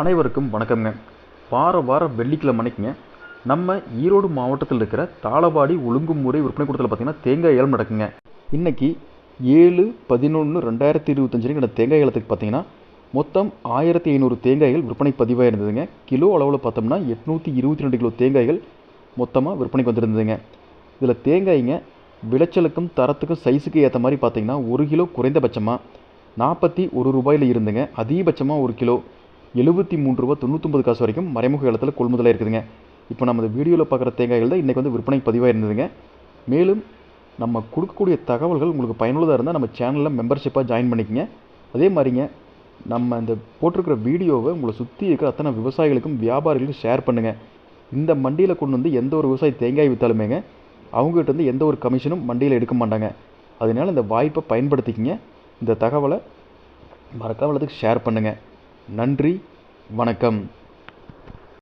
அனைவருக்கும் வணக்கம்ங்க. வார வாரம் வெள்ளிக்கிழமை அன்னைக்குங்க நம்ம ஈரோடு மாவட்டத்தில் இருக்கிற தாளவாடி ஒழுங்குமுறை விற்பனை கூடத்தில் பார்த்தீங்கன்னா தேங்காய் ஏலம் நடக்குங்க. இன்னைக்கு ஏழு பதினொன்று ரெண்டாயிரத்தி இருபத்தஞ்சு நடந்த தேங்காய் ஏலத்துக்கு பார்த்தீங்கன்னா மொத்தம் ஆயிரத்தி ஐநூறு தேங்காய்கள் விற்பனை பதிவாக இருந்ததுங்க. கிலோ அளவில் பார்த்தோம்னா எட்நூற்றி இருபத்தி ரெண்டு கிலோ தேங்காய்கள் மொத்தமாக விற்பனைக்கு வந்திருந்ததுங்க. இதில் தேங்காய்ங்க விளைச்சலுக்கும் தரத்துக்கும் சைஸுக்கு ஏற்ற மாதிரி பார்த்தீங்கன்னா ஒரு கிலோ குறைந்தபட்சமாக நாற்பத்தி ஒரு ரூபாயில் இருந்துங்க. அதிகபட்சமாக ஒரு கிலோ. எழுபத்தி மூணு ரூபா தொண்ணூத்தொம்பது காசு வரைக்கும் மறைமுக இடத்துல கொள்முதலாக இருக்குதுங்க. இப்போ நம்ம இந்த வீடியோவில் பார்க்குற தேங்காய்கள் தான் இன்றைக்கி வந்து விற்பனை பதிவாக இருந்ததுங்க. மேலும் நம்ம கொடுக்கக்கூடிய தகவல்கள் உங்களுக்கு பயனுள்ளதாக இருந்தால் நம்ம சேனலில் மெம்பர்ஷிப்பாக ஜாயின் பண்ணிக்கங்க. அதே மாதிரிங்க நம்ம இந்த போட்டிருக்கிற வீடியோவை உங்களை சுற்றி இருக்கிற அத்தனை விவசாயிகளுக்கும் வியாபாரிகளுக்கும் ஷேர் பண்ணுங்கள் இந்த மண்டியில் கொண்டு வந்து எந்த ஒரு விவசாயி தேங்காய் விற்றாலுமேங்க அவங்ககிட்ட இருந்து எந்த ஒரு கமிஷனும் மண்டியில் எடுக்க மாட்டாங்க. அதனால் இந்த வாய்ப்பை பயன்படுத்திக்கிங்க. இந்த தகவலை மறக்காமலத்துக்கு ஷேர் பண்ணுங்கள் நன்றி. வணக்கம்.